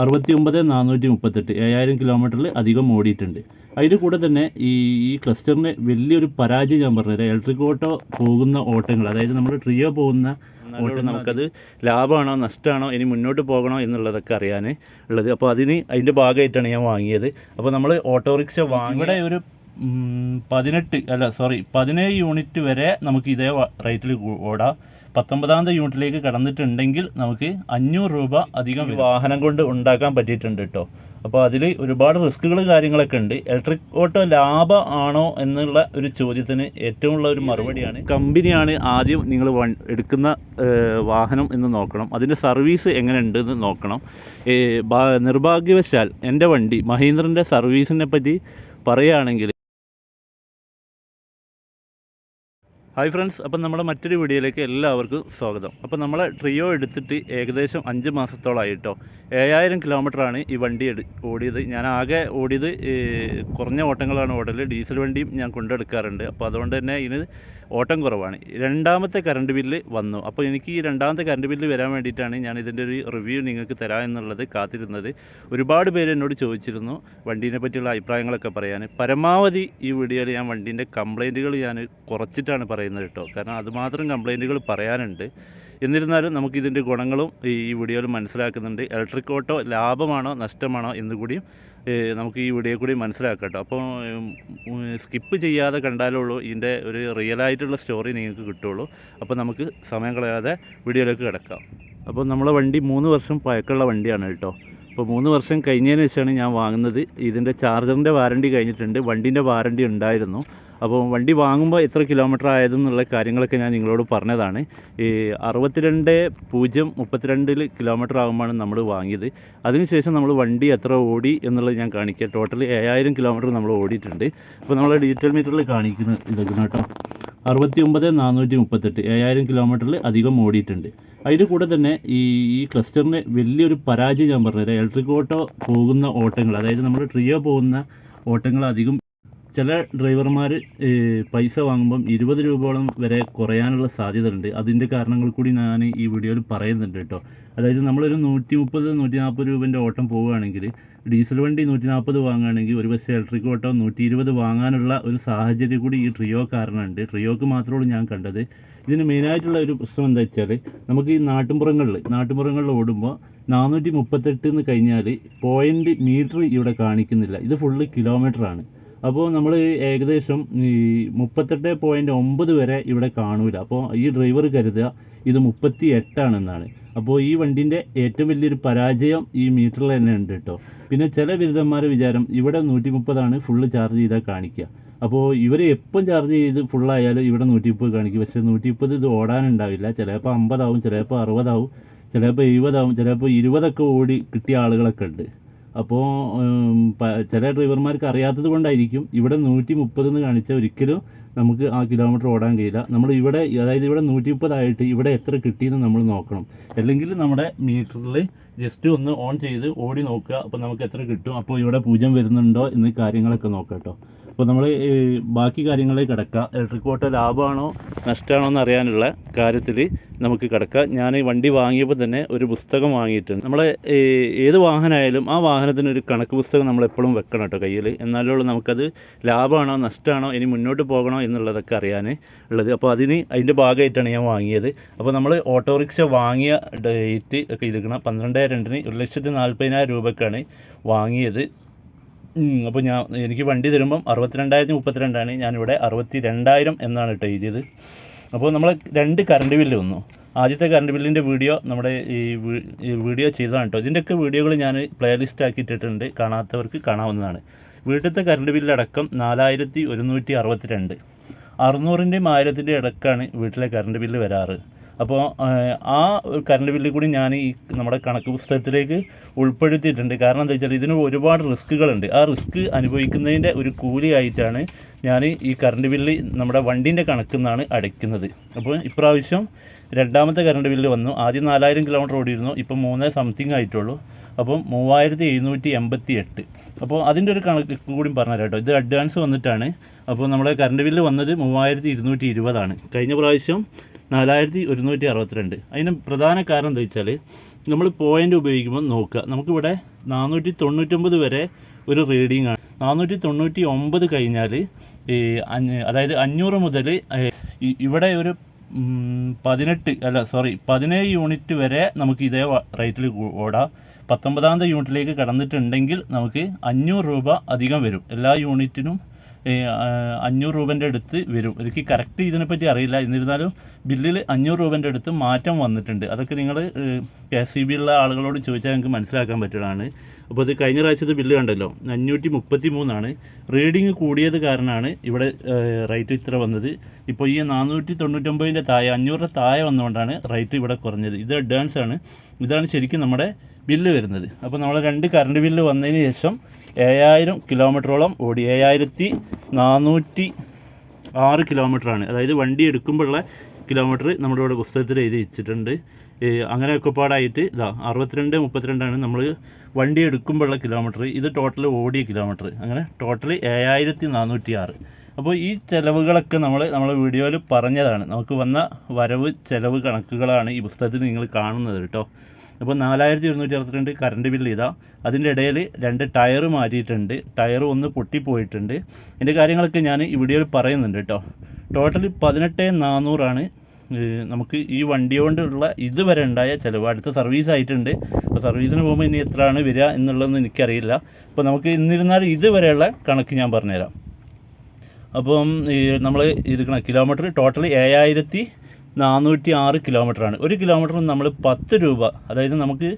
അറുപത്തി ഒമ്പത് നാനൂറ്റി മുപ്പത്തെട്ട് ഏഴായിരം കിലോമീറ്ററിൽ അധികം ഓടിയിട്ടുണ്ട്. അതിന്റെ കൂടെ തന്നെ ഈ ഈ ക്ലസ്റ്ററിന് വലിയൊരു പരാജയം ഞാൻ പറഞ്ഞുതരാം. ഇലക്ട്രിക് ഓട്ടോ പോകുന്ന ഓട്ടങ്ങൾ അതായത് നമ്മൾ ട്രിയോ പോകുന്ന ഓട്ടം നമുക്കത് ലാഭമാണോ നഷ്ടമാണോ ഇനി മുന്നോട്ട് പോകണോ എന്നുള്ളതൊക്കെ അറിയാൻ ഉള്ളത്. അപ്പോൾ അതിന് അതിന്റെ ഭാഗമായിട്ടാണ് ഞാൻ വാങ്ങിയത്. അപ്പോൾ നമ്മൾ ഓട്ടോറിക്ഷ വാങ്ങി ഒരു പതിനെട്ട് അല്ല സോറി പതിനേഴ് യൂണിറ്റ് വരെ നമുക്ക് ഇതേ റേറ്റിൽ ഓടാം. പത്തൊമ്പതാമത്തെ യൂണിറ്റിലേക്ക് കടന്നിട്ടുണ്ടെങ്കിൽ നമുക്ക് അഞ്ഞൂറ് രൂപ അധികം വാഹനം കൊണ്ട് ഉണ്ടാക്കാൻ പറ്റിയിട്ടുണ്ട് കേട്ടോ അപ്പോൾ അതിൽ ഒരുപാട് റിസ്കുകൾ കാര്യങ്ങളൊക്കെ ഉണ്ട്. ഇലക്ട്രിക് ഓട്ടോ ലാഭം ആണോ എന്നുള്ള ഒരു ചോദ്യത്തിന് ഏറ്റവും ഉള്ള ഒരു മറുപടിയാണ് കമ്പനിയാണ് ആദ്യം നിങ്ങൾ എടുക്കുന്ന വാഹനം എന്ന് നോക്കണം. അതിന്റെ സർവീസ് എങ്ങനെ ഉണ്ടെന്ന് നോക്കണം നിർഭാഗ്യവശാൽ എന്റെ വണ്ടി മഹീന്ദ്രന്റെ സർവീസിനെ പറ്റി പറയുകയാണെങ്കിൽ ഹായ് ഫ്രണ്ട്സ് അപ്പം നമ്മുടെ മറ്റൊരു വീഡിയോയിലേക്ക് എല്ലാവർക്കും സ്വാഗതം. അപ്പം നമ്മൾ ട്രിയോ എടുത്തിട്ട് ഏകദേശം അഞ്ച് മാസത്തോളമായിട്ടോ ഏഴായിരം കിലോമീറ്ററാണ് ഈ വണ്ടി എടു ഓടിയത്. ഞാൻ ആകെ ഓടിയത് കുറഞ്ഞ ഓട്ടങ്ങളാണ് ഓടൽ ഡീസൽ വണ്ടിയും ഞാൻ കൊണ്ടെടുക്കാറുണ്ട്. അപ്പോൾ അതുകൊണ്ട് തന്നെ ഇതിന് ഓട്ടം കുറവാണ്. രണ്ടാമത്തെ കറണ്ട് ബില്ല് വന്നു. അപ്പോൾ എനിക്ക് ഈ രണ്ടാമത്തെ കറണ്ട് ബില്ല് വരാൻ വേണ്ടിയിട്ടാണ് ഞാൻ ഇതിന്റെ ഒരു റിവ്യൂ നിങ്ങൾക്ക് തരാം എന്നുള്ളത് കാത്തിരുന്നത്. ഒരുപാട് പേര് എന്നോട് ചോദിച്ചിരുന്നു വണ്ടീനെ പറ്റിയുള്ള അഭിപ്രായങ്ങളൊക്കെ പറയാൻ. പരമാവധി ഈ വീഡിയോയിൽ ഞാൻ വണ്ടീന്റെ കംപ്ലൈന്റുകൾ ഞാൻ കുറച്ചിട്ടാണ് പറയുന്നത് കേട്ടോ. കാരണം അതുമാത്രം കംപ്ലൈന്റുകൾ പറയാനുണ്ട്. എന്നിരുന്നാലും നമുക്ക് ഇതിന്റെ ഗുണങ്ങളും ഈ വീഡിയോയിൽ മനസ്സിലാക്കുന്നുണ്ട്. ഇലക്ട്രിക് ഓട്ടോ ലാഭമാണോ നഷ്ടമാണോ എന്ന് കൂടിയും ഏഹ്, നമുക്ക് ഈ വീഡിയോ കൂടി മനസ്സിലാക്കട്ടോ കേട്ടോ അപ്പോൾ സ്കിപ്പ് ചെയ്യാതെ കണ്ടാലുള്ളൂ ഇതിന്റെ ഒരു റിയൽ ആയിട്ടുള്ള സ്റ്റോറി നിങ്ങൾക്ക് കിട്ടുള്ളൂ. അപ്പോൾ നമുക്ക് സമയം കളയാതെ വീഡിയോയിലേക്ക് കിടക്കാം. അപ്പോൾ നമ്മളെ വണ്ടി മൂന്ന് വർഷം പഴക്കമുള്ള വണ്ടിയാണ് കേട്ടോ. അപ്പോൾ മൂന്ന് വർഷം കഴിഞ്ഞതിന് ശേഷമാണ് ഞാൻ വാങ്ങുന്നത്. ഇതിന്റെ ചാർജറിന്റെ വാറണ്ടി കഴിഞ്ഞിട്ടുണ്ട്. വണ്ടീന്റെ വാറണ്ടി ഉണ്ടായിരുന്നു. അപ്പോൾ വണ്ടി വാങ്ങുമ്പോൾ എത്ര കിലോമീറ്റർ ആയതെന്നുള്ള കാര്യങ്ങളൊക്കെ ഞാൻ നിങ്ങളോട് പറഞ്ഞതാണ്. ഈ അറുപത്തിരണ്ട് പൂജ്യം മുപ്പത്തിരണ്ടിൽ കിലോമീറ്റർ ആകുമ്പോഴാണ് നമ്മൾ വാങ്ങിയത്. അതിനുശേഷം നമ്മൾ വണ്ടി എത്ര ഓടി എന്നുള്ളത് ഞാൻ കാണിക്കുക ടോട്ടൽ ഏഴായിരം കിലോമീറ്റർ നമ്മൾ ഓടിയിട്ടുണ്ട്. അപ്പോൾ നമ്മൾ ഡിജിറ്റൽ മീറ്ററിൽ കാണിക്കുന്ന ഇതൊക്കെ കേട്ടോ അറുപത്തി ഒമ്പത് നാനൂറ്റി മുപ്പത്തെട്ട് ഏഴായിരം കിലോമീറ്ററിൽ അധികം ഓടിയിട്ടുണ്ട്. അതിന്റെ കൂടെ തന്നെ ഈ ഈ ക്ലസ്റ്ററിന് വലിയൊരു പരാജയം ഞാൻ പറഞ്ഞുതരാം. ഇലക്ട്രിക് ഓട്ടോ പോകുന്ന ഓട്ടങ്ങൾ അതായത് നമ്മൾ ട്രിയോ പോകുന്ന ഓട്ടങ്ങൾ അധികം ചില ഡ്രൈവർമാർ പൈസ വാങ്ങുമ്പം ഇരുപത് രൂപയോളം വരെ കുറയാനുള്ള സാധ്യത ഉണ്ട് അതിന്റെ കാരണങ്ങൾ കൂടി ഞാൻ ഈ വീഡിയോയിൽ പറയുന്നുണ്ട് കേട്ടോ. അതായത് നമ്മളൊരു നൂറ്റി മുപ്പത് നൂറ്റി നാൽപ്പത് രൂപേന്റെ ഓട്ടം പോവുകയാണെങ്കിൽ ഡീസൽ വണ്ടി നൂറ്റി നാൽപ്പത് വാങ്ങുകയാണെങ്കിൽ ഒരു പക്ഷേ ഇലക്ട്രിക് ഓട്ടോ നൂറ്റി ഇരുപത് വാങ്ങാനുള്ള ഒരു സാഹചര്യം കൂടി ഈ ട്രിയോ കാരണമുണ്ട്. ട്രിയോക്ക് മാത്രമേ ഞാൻ കണ്ടത്. ഇതിന് മെയിനായിട്ടുള്ള ഒരു പ്രശ്നം എന്താ വെച്ചാൽ നമുക്ക് ഈ നാട്ടുമ്പുറങ്ങളിൽ നാട്ടുമ്പുറങ്ങളിൽ ഓടുമ്പോൾ നാനൂറ്റി മുപ്പത്തെട്ട് എന്ന് കഴിഞ്ഞാൽ പോയിന്റ് മീറ്റർ ഇവിടെ കാണിക്കുന്നില്ല. ഇത് ഫുള്ള് കിലോമീറ്ററാണ് അപ്പോൾ നമ്മൾ ഏകദേശം ഈ മുപ്പത്തെട്ട് പോയിന്റ് ഒമ്പത് വരെ ഇവിടെ കാണൂല. അപ്പോൾ ഈ ഡ്രൈവർ കരുതുക ഇത് മുപ്പത്തി എട്ടാണെന്നാണ് അപ്പോൾ ഈ വണ്ടിന്റെ ഏറ്റവും വലിയൊരു പരാജയം ഈ മീറ്ററിൽ തന്നെ ഉണ്ട് കേട്ടോ പിന്നെ ചില ബിരുദന്മാർ വിചാരം ഇവിടെ നൂറ്റി മുപ്പതാണ് ഫുള്ള് ചാർജ് ചെയ്താൽ കാണിക്കുക അപ്പോൾ ഇവർ എപ്പം ചാർജ് ചെയ്ത് ഫുള്ളായാലും ഇവിടെ നൂറ്റി മുപ്പത് കാണിക്കും. പക്ഷേ നൂറ്റി മുപ്പത് ഇത് ഓടാനുണ്ടാവില്ല ചിലപ്പോൾ അമ്പതാവും ചിലപ്പോൾ അറുപതാവും ചിലപ്പോൾ എഴുപതാവും ചിലപ്പോൾ ഇരുപതൊക്കെ ഓടി കിട്ടിയ ആളുകളൊക്കെ ഉണ്ട്. അപ്പോൾ ചില ഡ്രൈവർമാർക്ക് അറിയാത്തത് കൊണ്ടായിരിക്കും ഇവിടെ നൂറ്റി മുപ്പത് എന്ന് കാണിച്ചാൽ ഒരിക്കലും നമുക്ക് ആ കിലോമീറ്റർ ഓടാൻ കഴിയില്ല. നമ്മൾ ഇവിടെ അതായത് ഇവിടെ നൂറ്റി മുപ്പതായിട്ട് ഇവിടെ എത്ര കിട്ടിയെന്ന് നമ്മൾ നോക്കണം. അല്ലെങ്കിൽ നമ്മുടെ മീറ്ററിൽ ജസ്റ്റ് ഒന്ന് ഓൺ ചെയ്ത് ഓടി നോക്കുക. അപ്പോൾ നമുക്ക് എത്ര കിട്ടും? അപ്പോൾ ഇവിടെ പൂജ്യം വരുന്നുണ്ടോ? എന്ന് കാര്യങ്ങളൊക്കെ നോക്കാം കേട്ടോ. അപ്പോൾ നമ്മൾ ബാക്കി കാര്യങ്ങളിലേക്ക് കിടക്കാം. ഇലക്ട്രിക് ഓട്ടോ ലാഭമാണോ നഷ്ടമാണോ എന്ന് അറിയാനുള്ള കാര്യത്തിൽ നമുക്ക് കിടക്കാം. ഞാൻ ഈ വണ്ടി വാങ്ങിയപ്പോൾ തന്നെ ഒരു പുസ്തകം വാങ്ങിയിട്ടുണ്ട്. നമ്മൾ ഏത് വാഹനമായാലും ആ വാഹനത്തിന് ഒരു കണക്ക് പുസ്തകം നമ്മൾ എപ്പോഴും വെക്കണം കേട്ടോ കയ്യിൽ എന്നാലേ ഉള്ളൂ നമുക്കത് ലാഭമാണോ നഷ്ടമാണോ ഇനി മുന്നോട്ട് പോകണോ എന്നുള്ളതൊക്കെ അറിയാൻ ഉള്ളത്. അപ്പോൾ അതിന് അതിന്റെ ഭാഗമായിട്ടാണ് ഞാൻ വാങ്ങിയത്. അപ്പോൾ നമ്മൾ ഓട്ടോറിക്ഷ വാങ്ങിയ ഡേറ്റ് ഒക്കെ ഇരിക്കണം പന്ത്രണ്ട് രണ്ടിന് ഒരു ലക്ഷത്തി നാൽപ്പതിനായിരം രൂപക്കാണ് വാങ്ങിയത്. അപ്പോൾ ഞാൻ എനിക്ക് വണ്ടി തരുമ്പം അറുപത്തിരണ്ടായിരത്തി മുപ്പത്തിരണ്ടാണ്. ഞാനിവിടെ അറുപത്തി രണ്ടായിരം എന്നാണ് കേട്ടോ എഴുതിയത്. അപ്പോൾ നമ്മൾ രണ്ട് കറണ്ട് ബില്ല് വന്നു. ആദ്യത്തെ കറണ്ട് ബില്ലിന്റെ വീഡിയോ നമ്മുടെ ഈ വീഡിയോ ചെയ്തതാണ് കേട്ടോ. ഇതിന്റെയൊക്കെ വീഡിയോകൾ ഞാൻ പ്ലേലിസ്റ്റ് ആക്കി ഇട്ടിട്ടുണ്ട് കാണാത്തവർക്ക് കാണാവുന്നതാണ്. വീട്ടിലത്തെ കറണ്ട് ബില്ലടക്കം നാലായിരത്തി ഒരുന്നൂറ്റി അറുപത്തി രണ്ട് അറുന്നൂറിന്റെയും ആയിരത്തിന്റെയും ഇടക്കാണ് വീട്ടിലെ കറണ്ട് ബില്ല് വരാറ്. അപ്പോൾ ആ ഒരു കറണ്ട് ബില്ല് കൂടി ഞാൻ ഈ നമ്മുടെ കണക്ക് പുസ്തകത്തിലേക്ക് ഉൾപ്പെടുത്തിയിട്ടുണ്ട്. കാരണം എന്താ വെച്ചാൽ ഇതിന് ഒരുപാട് റിസ്ക്കുകളുണ്ട്. ആ റിസ്ക് അനുഭവിക്കുന്നതിന്റെ ഒരു കൂലിയായിട്ടാണ് ഞാൻ ഈ കറണ്ട് ബില്ല് നമ്മുടെ വണ്ടീന്റെ കണക്കിൽ നിന്നാണ് അടയ്ക്കുന്നത്. അപ്പോൾ ഇപ്രാവശ്യം രണ്ടാമത്തെ കറണ്ട് ബില്ല് വന്നു. ആദ്യം നാലായിരം കിലോമീറ്റർ ഓടിയിരുന്നു. ഇപ്പം മൂന്ന് സംതിങ് ആയിട്ടുള്ളൂ. അപ്പം മൂവായിരത്തി എഴുന്നൂറ്റി എൺപത്തി എട്ട് അപ്പോൾ അതിന്റെ ഒരു കണക്ക് കൂടി പറഞ്ഞു കേട്ടോ. ഇത് അഡ്വാൻസ് വന്നിട്ടാണ്. അപ്പോൾ നമ്മുടെ കറണ്ട് ബില്ല് വന്നത് മൂവായിരത്തി ഇരുന്നൂറ്റി ഇരുപതാണ് കഴിഞ്ഞ പ്രാവശ്യം നാലായിരത്തി ഒരുന്നൂറ്റി അറുപത്തിരണ്ട് അതിന് പ്രധാന കാരണം എന്താ വെച്ചാൽ നമ്മൾ പോയിന്റ് ഉപയോഗിക്കുമ്പോൾ നോക്കുക. നമുക്കിവിടെ നാനൂറ്റി തൊണ്ണൂറ്റൊമ്പത് വരെ ഒരു റീഡിംഗ് ആണ്. നാനൂറ്റി തൊണ്ണൂറ്റി ഒമ്പത് കഴിഞ്ഞാൽ ഈ അതായത് അഞ്ഞൂറ് മുതൽ ഇവിടെ ഒരു പതിനെട്ട് അല്ല സോറി പതിനേഴ് യൂണിറ്റ് വരെ നമുക്ക് ഇതേ റേറ്റിൽ ഓടാം. പത്തൊമ്പതാമത്തെ യൂണിറ്റിലേക്ക് കടന്നിട്ടുണ്ടെങ്കിൽ നമുക്ക് അഞ്ഞൂറ് രൂപ അധികം വരും. എല്ലാ യൂണിറ്റിനും അഞ്ഞൂറ് രൂപന്റെ അടുത്ത് വരും. എനിക്ക് കറക്റ്റ് ഇതിനെപ്പറ്റി അറിയില്ല. എന്നിരുന്നാലും ബില്ലിൽ അഞ്ഞൂറ് രൂപന്റെ അടുത്ത് മാറ്റം വന്നിട്ടുണ്ട്. അതൊക്കെ നിങ്ങൾ കെ എസ് സി ബി ഉള്ള ആളുകളോട് ചോദിച്ചാൽ നിങ്ങൾക്ക് മനസ്സിലാക്കാൻ പറ്റുന്നതാണ്. അപ്പോൾ ഇത് കഴിഞ്ഞ പ്രാവശ്യത്തെ ബില്ല് കണ്ടല്ലോ. അഞ്ഞൂറ്റി മുപ്പത്തി മൂന്നാണ് റീഡിങ് കൂടിയത് കാരണമാണ് ഇവിടെ റേറ്റ് ഇത്ര വന്നത്. ഇപ്പോൾ ഈ നാനൂറ്റി തൊണ്ണൂറ്റൊമ്പതിന്റെ താഴെ അഞ്ഞൂറിന്റെ താഴെ വന്നുകൊണ്ടാണ് റേറ്റ് ഇവിടെ കുറഞ്ഞത്. ഇത് അഡ്വാൻസ് ആണ്. ഇതാണ് ശരിക്കും നമ്മുടെ ബില്ല് വരുന്നത്. അപ്പോൾ നമ്മൾ രണ്ട് കറണ്ട് ബില്ല് വന്നതിന് ശേഷം ഏഴായിരം കിലോമീറ്ററോളം ഓടി. ഏഴായിരത്തി നാനൂറ്റി ആറ് കിലോമീറ്ററാണ്. അതായത് വണ്ടി എടുക്കുമ്പോഴുള്ള കിലോമീറ്റർ നമ്മുടെ ഇവിടെ പുസ്തകത്തിൽ എഴുതി വെച്ചിട്ടുണ്ട്. ഏ, അങ്ങനെ ഒക്കെ പാടായിട്ട് ഇതാ അറുപത്തിരണ്ട് മുപ്പത്തിരണ്ടാണ് നമ്മൾ വണ്ടി എടുക്കുമ്പോഴുള്ള കിലോമീറ്റർ. ഇത് ടോട്ടൽ ഓടിയ കിലോമീറ്റർ. അങ്ങനെ ടോട്ടൽ ഏഴായിരത്തി നാനൂറ്റി ആറ് അപ്പോൾ ഈ ചിലവുകളൊക്കെ നമ്മൾ നമ്മളെ വീഡിയോയിൽ പറഞ്ഞതാണ്. നമുക്ക് വന്ന വരവ് ചിലവ് കണക്കുകളാണ് ഈ പുസ്തകത്തിൽ നിങ്ങൾ കാണുന്നത് കേട്ടോ. അപ്പോൾ നാലായിരത്തി ഇരുന്നൂറ്റി അറുപത്തിരണ്ട് കറണ്ട് ബില്ല് ഇതാ. അതിന്റെ ഇടയിൽ രണ്ട് ടയർ മാറ്റിയിട്ടുണ്ട്. ടയർ ഒന്ന് പൊട്ടിപ്പോയിട്ടുണ്ട്. എന്റെ കാര്യങ്ങളൊക്കെ ഞാൻ ഈ വീഡിയോയിൽ പറയുന്നുണ്ട് കേട്ടോ. ടോട്ടൽ പതിനെട്ട് നാനൂറാണ് നമുക്ക് ഈ വണ്ടി കൊണ്ടുള്ള ഇതുവരെ ഉണ്ടായ ചിലവ്. അടുത്ത സർവീസ് ആയിട്ടുണ്ട്. അപ്പോൾ സർവീസിന് പോകുമ്പോൾ ഇനി എത്രയാണ് വരിക എന്നുള്ളതൊന്നും എനിക്കറിയില്ല. അപ്പോൾ നമുക്ക് എന്നിരുന്നാൽ ഇതുവരെയുള്ള കണക്ക് ഞാൻ പറഞ്ഞുതരാം. അപ്പം നമ്മൾ ഇത് കിലോമീറ്റർ ടോട്ടൽ ഏഴായിരത്തി നാനൂറ്റി ആറ് കിലോമീറ്ററാണ്. ഒരു കിലോമീറ്ററിന് നമ്മൾ പത്ത് രൂപ അതായത് നമുക്ക്